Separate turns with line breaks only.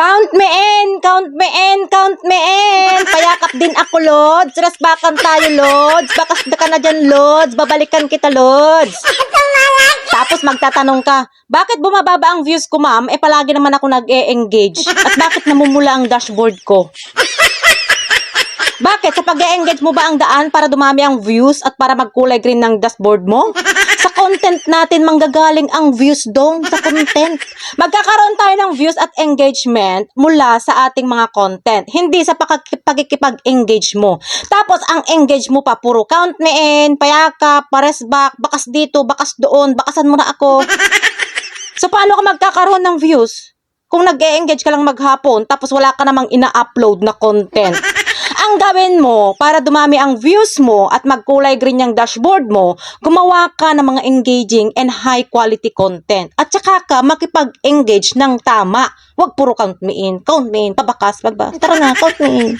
Count me in, count me in, count me in. Payakap din ako, Lods. Rasbakan tayo, Lods. Bakas ka na dyan, Lods. Babalikan kita, Lods. Tapos magtatanong ka, bakit bumababa ang views ko, ma'am? Eh, palagi naman ako nag-e-engage. At bakit namumula ang dashboard ko? Bakit? Sa pag-engage mo ba ang daan para dumami ang views at para magkulay green ng dashboard mo? Content natin manggagaling ang views dong sa content. Magkakaroon tayo ng views at engagement mula sa ating mga content. Hindi sa pagkikipag-engage mo. Tapos ang engage mo pa puro count me in, payakap, pares back, bakas dito, bakas doon, bakasan mo na ako. So paano ka magkakaroon ng views? Kung nag-e-engage ka lang maghapon tapos wala ka namang ina-upload na content. Ang gawin mo para dumami ang views mo at magkulay green yung dashboard mo, gumawa ka ng mga engaging and high quality content. At saka ka makipag-engage ng tama. Huwag puro count me in, count me in, pabakas, pagbas. Tara na, count me in.